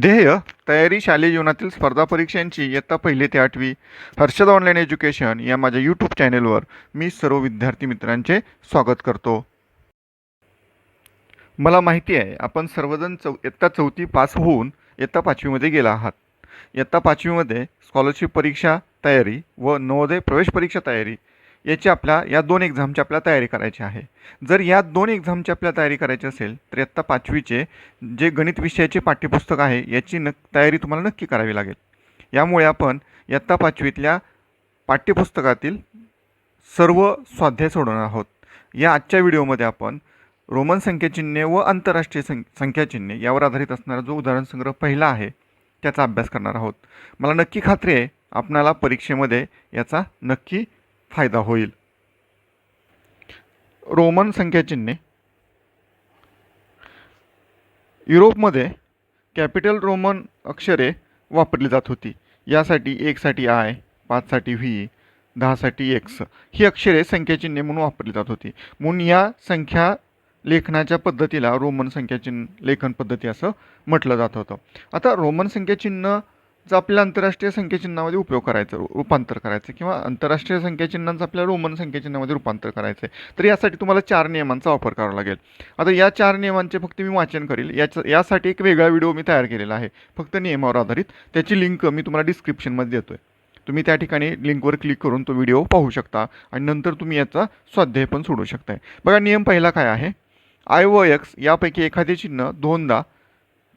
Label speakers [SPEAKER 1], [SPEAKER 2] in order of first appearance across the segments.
[SPEAKER 1] ध्येय तयारी शालेय जीवनातील स्पर्धा परीक्षांची इयत्ता पहिली ते आठवी हर्षद ऑनलाईन एज्युकेशन या माझ्या यूट्यूब चॅनेलवर मी सर्व विद्यार्थी मित्रांचे स्वागत करतो. मला माहिती आहे आपण सर्वजण चौ इयत्ता चौथी पास होऊन इयत्ता पाचवीमध्ये गेला आहात. इयत्ता पाचवीमध्ये स्कॉलरशिप परीक्षा तयारी व नवोदय प्रवेश परीक्षा तयारी याची आपल्या या दोन एक्झामची आपल्याला तयारी करायची आहे. जर या दोन एक्झामची आपल्याला तयारी करायची असेल तर इयत्ता पाचवीचे जे गणित विषयाचे पाठ्यपुस्तक आहे याची न तयारी तुम्हाला नक्की करावी लागेल. यामुळे आपण इयत्ता पाचवीतल्या पाठ्यपुस्तकातील सर्व स्वाध्याय सोडवणार आहोत. या आजच्या व्हिडिओमध्ये आपण रोमन संख्याचिन्हे व आंतरराष्ट्रीय सं संख्याचिन्हे यावर आधारित असणारा जो उदाहरण संग्रह पहिला आहे त्याचा अभ्यास करणार आहोत. मला नक्की खात्री आहे आपणाला परीक्षेमध्ये याचा नक्की फायदा होईल. रोमन संख्याचिन्हे युरोपमध्ये कॅपिटल रोमन अक्षरे वापरली जात होती. यासाठी एकसाठी आय पाचसाठी व्ही दहासाठी एक्स ही अक्षरे संख्याचिन्हे म्हणून वापरली जात होती. म्हणून या संख्या लेखनाच्या पद्धतीला रोमन संख्याचिन्ह लेखन पद्धती असं म्हटलं जात होतं. आता रोमन संख्याचिन्ह जो आपल्या आंतरराष्ट्रीय संख्याचिन्हामध्ये उपयोग करायचा रूपांतर करायचं किंवा आंतरराष्ट्रीय संख्याचिन्हांचं आपल्या रोमन संख्याचिन्हामध्ये रूपांतर करायचं आहे तर यासाठी तुम्हाला चार नियमांचा वापर करावा लागेल. आता या चार नियमांचे फक्त मी वाचन करेल. याचं यासाठी एक वेगळा व्हिडिओ मी तयार केलेला आहे. फक्त नियमावर आधारित. त्याची लिंक मी तुम्हाला डिस्क्रिप्शनमध्ये देतो आहे तुम्ही त्या ठिकाणी लिंकवर क्लिक करून तो व्हिडिओ पाहू शकता आणि नंतर तुम्ही याचा स्वाध्याय पण सोडू शकताय. बघा नियम पहिला काय आहे? आय व एक्स यापैकी एखादे चिन्ह दोनदा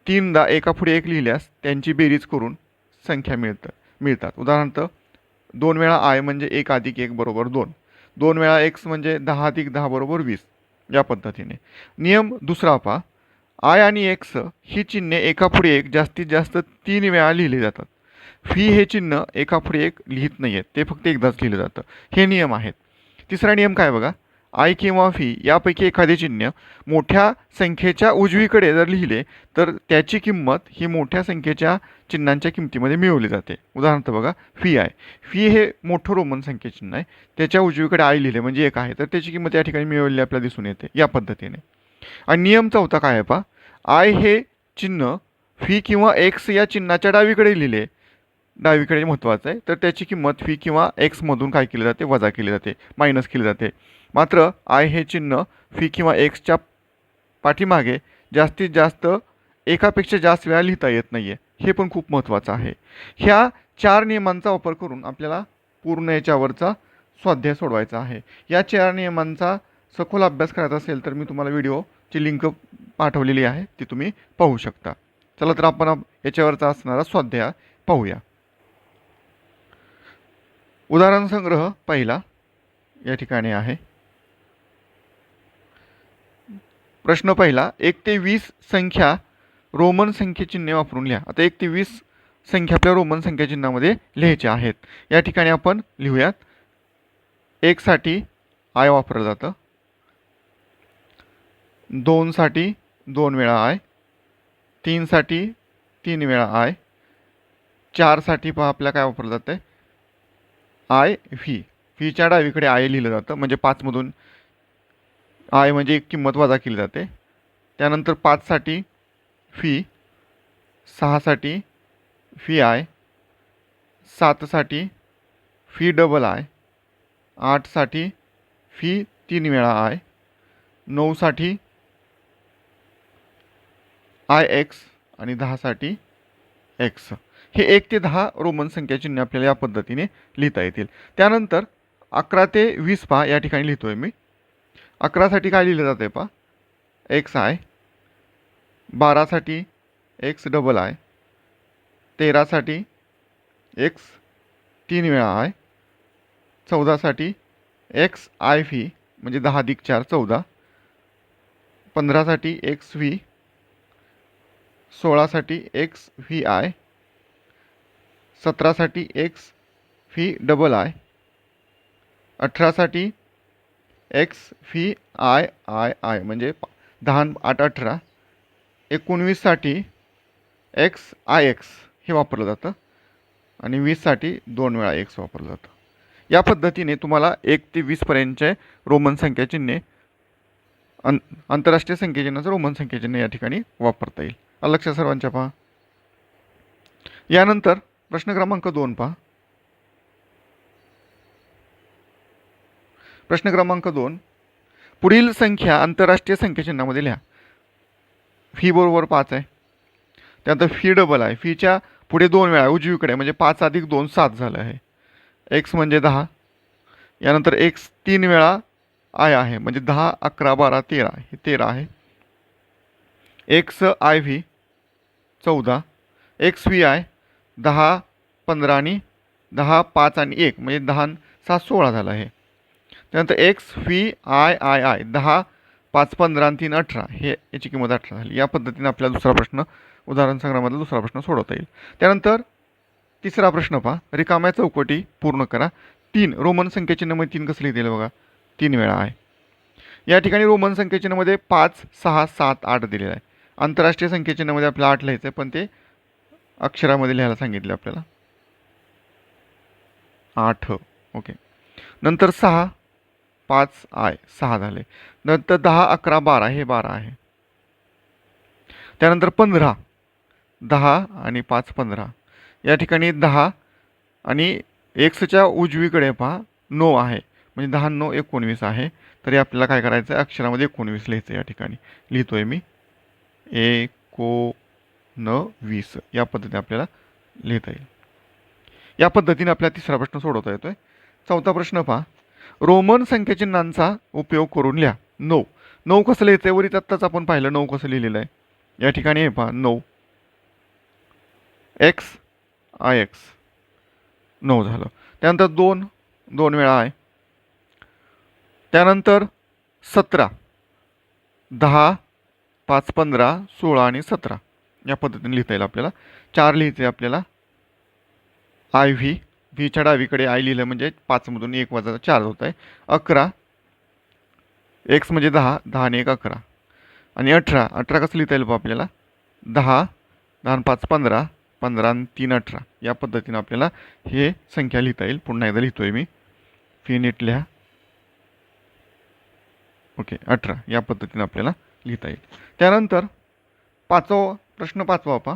[SPEAKER 1] तीनदा एकापुढे एक लिहिल्यास त्यांची बेरीज करून संख्या मिळतं मिळतात. उदाहरणार्थ दोन वेळा आय म्हणजे एक अधिक एक बरोबर दोन. दोन वेळा एक्स म्हणजे दहा अधिक दहा बरोबर वीस या पद्धतीने. नियम दुसरा पहा. आय आणि एक्स ही चिन्हे एकापुढे एक जास्तीत जास्त तीन वेळा लिहिले जातात. फी हे चिन्ह एकापुढे एक लिहित नाही आहेत ते फक्त एकदाच लिहिलं जातं. हे नियम आहेत. तिसरा नियम काय बघा? आय किंवा फी यापैकी एखादे चिन्ह मोठ्या संख्येच्या उजवीकडे जर लिहिले तर त्याची किंमत ही मोठ्या संख्येच्या चिन्हांच्या किमतीमध्ये मिळवली जाते. उदाहरणार्थ बघा फी आय फी हे मोठं रोमन संख्याचिन्ह आहे. त्याच्या उजवीकडे आय लिहिले म्हणजे एक आहे तर त्याची किंमत या ठिकाणी मिळवलेली आपल्याला दिसून येते या पद्धतीने. आणि नियम चौथा काय आहे पा आय हे चिन्ह फी किंवा एक्स या चिन्हाच्या डावीकडे लिहिले. डावीकडे महत्त्वाचं आहे. तर त्याची किंमत फी किंवा एक्समधून काय केली जाते? वजा केली जाते. मायनस केली जाते. मात्र आय हे चिन्ह फी किंवा एक्सच्या पाठीमागे जास्तीत जास्त एकापेक्षा जास्त वेळा लिहिता येत नाही आहे हे पण खूप महत्त्वाचं आहे. ह्या चार नियमांचा वापर करून आपल्याला पूर्ण याच्यावरचा स्वाध्याय सोडवायचा आहे. या चार नियमांचा सखोल अभ्यास करायचा असेल तर मी तुम्हाला व्हिडिओची लिंक पाठवलेली आहे. ती तुम्ही पाहू शकता. चला तर आपण याच्यावरचा असणारा स्वाध्याय पाहूया. उदाहरण संग्रह पहिला या ठिकाणी आहे. प्रश्न पहिला एक ते वीस संख्या रोमन संख्येचिन्हे वापरून लिहा. आता एक ते वीस संख्या आपल्या रोमन संख्याचिन्हामध्ये लिहायच्या आहेत. या ठिकाणी आपण लिहूयात. एकसाठी आय वापरलं जातं. दोनसाठी दोन वेळा आय. तीनसाठी तीन वेळा आय. चारसाठी पहा आपल्या काय वापरलं जातं आहे आय व्ही. व्हीच्या डावीकडे आय लिहिलं जातं. म्हणजे पाचमधून आय म्हणजे एक किंमत वजा केली जाते. त्यानंतर पाचसाठी फी सहासाठी फी आय सातसाठी फी डबल आय आठसाठी फी तीन वेळा आय नऊसाठी आय एक्स आणि दहासाठी एक्स. हे एक ते दहा रोमन संख्याचिन्हे आपल्याला या पद्धतीने लिहिता येतील. त्यानंतर अकरा ते वीस पहा या ठिकाणी लिहितो आहे मी. अकरासाठी काय लिहिलं जातं आहे पहा. एक्स आय बारासाठी एक्स डबल आय तेरासाठी एक्स तीन वेळा आय चौदासाठी एक्स आय व्ही म्हणजे दहा अधिक चार चौदा. पंधरासाठी एक्स व्ही सोळासाठी एक्स व्ही आय सतरासाठी X V double I अठरासाठी X V I I I म्हणजे दहा आठ अठरा. एकोणवीससाठी एक्स आय एक्स हे वापरलं जातं. आणि वीससाठी दोन वेळा एक्स वापरलं जातं. या पद्धतीने तुम्हाला एक ते वीसपर्यंतचे रोमन संख्याचिन्हे अन आंतरराष्ट्रीय संख्येचिन्हाचं रोमन संख्याचिन्ह या ठिकाणी वापरता येईल. लक्ष सर्वांच्या पहा. यानंतर प्रश्न क्रमांक दोन पहा. प्रश्न क्रमांक दोन. पुढील संख्या आंतरराष्ट्रीय संख्याचिन्हामध्ये लिहा. फी बरोबर पाच आहे. त्यानंतर फी डबल आहे. फीच्या पुढे दोन वेळा उजवीकडे म्हणजे पाच अधिक दोन सात झालं आहे. एक्स म्हणजे दहा. यानंतर एक्स तीन वेळा आय आहे म्हणजे दहा अकरा बारा तेरा. हे तेरा आहे. एक्स आय व्ही चौदा. एक्स व्ही आय दहा पंधरा आणि दहा पाच आणि एक म्हणजे दहा सात सोळा झाला आहे. त्यानंतर X V I I I दहा पाच पंधरा आणि तीन अठरा हे याची किंमत अठरा झाली. या पद्धतीने आपल्याला दुसरा प्रश्न उदाहरण संग्रहामधला दुसरा प्रश्न सोडवता येईल. त्यानंतर तिसरा प्रश्न पहा. रिकाम्या चौकटी पूर्ण करा. तीन रोमन संख्याचिन्हामध्ये तीन कसं लिहिलेलं बघा? तीन वेळा आहे. या ठिकाणी रोमन संख्याचिन्हामध्ये पाच सहा सात आठ दिलेलं आहे. आंतरराष्ट्रीय संख्याचिन्हामध्ये आपल्याला आठ लिहायचं आहे पण ते अक्षरामध्ये लिहायला सांगितले आपल्याला. आठ ओके. नंतर सहा पाच आय सहा झाले. नंतर दहा अकरा बारा हे बारा आहे. त्यानंतर पंधरा दहा आणि पाच पंधरा. या ठिकाणी दहा आणि एक्सच्या उजवीकडे पहा नऊ आहे. म्हणजे दहा नऊ एकोणवीस आहे. तरी आपल्याला काय करायचं आहे अक्षरामध्ये एकोणवीस लिहायचं आहे या ठिकाणी. लिहितो आहे मी. एकोणवीस. या पद्धतीने आपल्याला लिहिता येईल. या पद्धतीने आपल्याला तिसरा प्रश्न सोडवता येतो आहे चौथा प्रश्न पहा. रोमन संख्याचिन्हांचा उपयोग करून लिहा. नऊ. नऊ कसं लिहायचं आहे वरीत आत्ताच आपण पाहिलं नऊ कसं लिहिलेलं आहे. या ठिकाणी आहे पहा नऊ. एक्स आय एक्स नऊ झालं. त्यानंतर दोन दोन वेळा आहे त्यानंतर सतरा. दहा पाच पंधरा सोळा आणि सतरा. या पद्धतीने लिहिता येईल आपल्याला. चार लिहायचे आपल्याला. आय व्ही व्हीच्या डावीकडे आय लिहिलं म्हणजे पाचमधून एक वजा चार होत आहे अकरा. एक्स म्हणजे दहा दहा आणि एक अकरा. आणि अठरा अठरा कसं लिहिता येईल आपल्याला? दहा दहा आणि पाच पंधरा पंधरा आणि तीन अठरा. या पद्धतीनं आपल्याला हे संख्या लिहिता येईल. पुन्हा एकदा लिहितो आहे मी. फी नीट लिहा ओके अठरा. या पद्धतीनं आपल्याला लिहिता येईल. त्यानंतर पाचवा प्रश्न पाचवा पहा.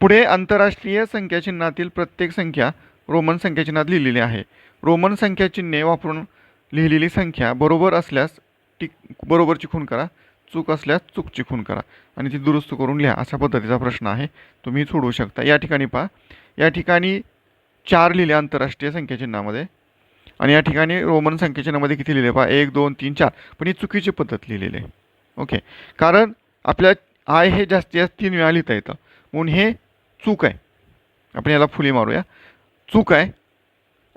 [SPEAKER 1] पुढे आंतरराष्ट्रीय संख्याचिन्हातील प्रत्येक संख्या रोमन संख्याचिन्हात लिहिलेली आहे. रोमन संख्याचिन्हे वापरून लिहिलेली संख्या बरोबर असल्यास टिक बरोबरची खूण करा चूक असल्यास चूकची खूण करा आणि ती दुरुस्त करून लिहा अशा पद्धतीचा प्रश्न आहे. तुम्ही सोडवू शकता. या ठिकाणी पहा. या ठिकाणी चार लिहिले आंतरराष्ट्रीय संख्याचिन्हामध्ये आणि या ठिकाणी रोमन संख्याचिन्हामध्ये किती लिहिले? पहा एक दोन तीन चार. पण ही चुकीची पद्धत लिहिलेली आहे. ओके. कारण आपल्या आय हे जास्तीत जास्त तीन वेळा लिहिता येतं. म्हणून हे चूक आहे. आपण याला फुली मारूया. चूक आहे.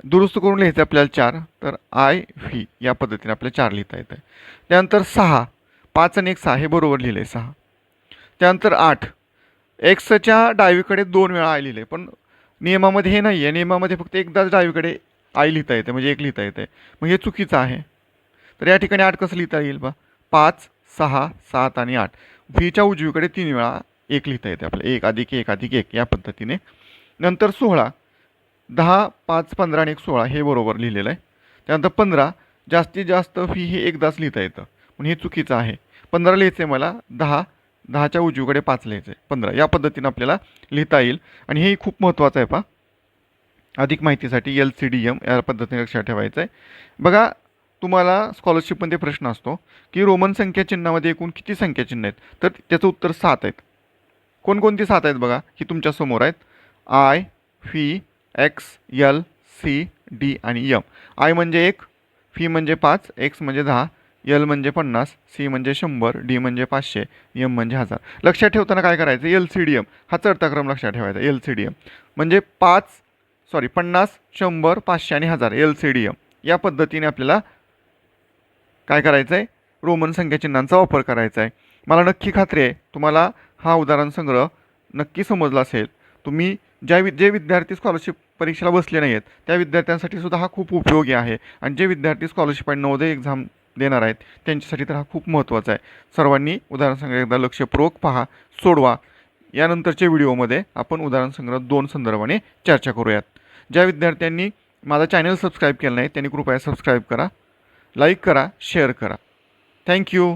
[SPEAKER 1] दुरुस्त करून लिहायचं आपल्याला चार. तर आय व्ही या पद्धतीने आपल्याला चार लिहिता येतं आहे. त्यानंतर सहा. पाच आणि एक सहा हे बरोबर लिहिलं आहे सहा. त्यानंतर आठ. एक्सच्या डावीकडे दोन वेळा आय लिहिलं आहे पण नियमामध्ये हे नाही आहे नियमामध्ये फक्त एकदाच डावीकडे आय लिहिता येते. म्हणजे एक लिहिता येते. मग हे चुकीचं आहे. तर या ठिकाणी आठ कसं लिहिता येईल बा? पाच सहा सात आणि आठ. व्हीच्या उजवीकडे तीन वेळा एक लिहिता येते आपल्याला. एक अधिक एक अधिक एक या पद्धतीने. नंतर सोळा. दहा पाच पंधरा आणि एक सोळा हे बरोबर लिहिलेलं आहे. त्यानंतर पंधरा जास्तीत जास्त फी हे एकदाच लिहिता येतं. म्हणून हे चुकीचं आहे. पंधरा लिहायचं आहे मला दहा दहाच्या उजवीकडे पाच लिहायचं आहे पंधरा या पद्धतीनं आपल्याला लिहिता येईल. आणि हेही खूप महत्त्वाचं आहे पा अधिक माहितीसाठी एल सी डी एम या पद्धतीने लक्षात ठेवायचं आहे बघा तुम्हाला स्कॉलरशिपमध्ये प्रश्न असतो की रोमन संख्याचिन्हामध्ये एकूण किती संख्याचिन्ह आहेत? तर त्याचं उत्तर सात आहेत. कोणकोणती सात आहेत बघा ही तुमच्यासमोर आहेत. I F X L C D आणि यम. आय म्हणजे एक फी म्हणजे पाच एक्स म्हणजे दहा यल म्हणजे पन्नास सी म्हणजे शंभर डी म्हणजे पाचशे यम म्हणजे हजार. लक्षात ठेवताना काय करायचं? एल सी डी एम हा चढता क्रम लक्षात ठेवायचा. एल सी डी एम म्हणजे पाच सॉरी पन्नास शंभर पाचशे आणि हजार. एल सी डी एम या पद्धतीने आपल्याला काय करायचं आहे रोमन संख्याचिन्हांचा वापर करायचा आहे मला नक्की खात्री आहे. तुम्हाला हा उदाहरण संग्रह नक्की समजला असेल. तुम्ही ज्या वि जे विद्यार्थी स्कॉलरशिप परीक्षेला बसले नाही आहेत त्या विद्यार्थ्यांसाठी सुद्धा हा खूप उपयोगी आहे. आणि जे विद्यार्थी स्कॉलरशिप आणि नवोदय एक्झाम देणार आहेत त्यांच्यासाठी तर हा खूप महत्त्वाचा आहे. सर्वांनी उदाहरण संग्रह एकदा लक्षपूर्वक पहा सोडवा. यानंतरच्या व्हिडिओमध्ये आपण उदाहरण संग्रह दोन संदर्भाने चर्चा करूयात. ज्या विद्यार्थ्यांनी माझा चॅनल सबस्क्राईब केलं नाही त्यांनी कृपया सबस्क्राईब करा लाईक करा शेअर करा. थँक्यू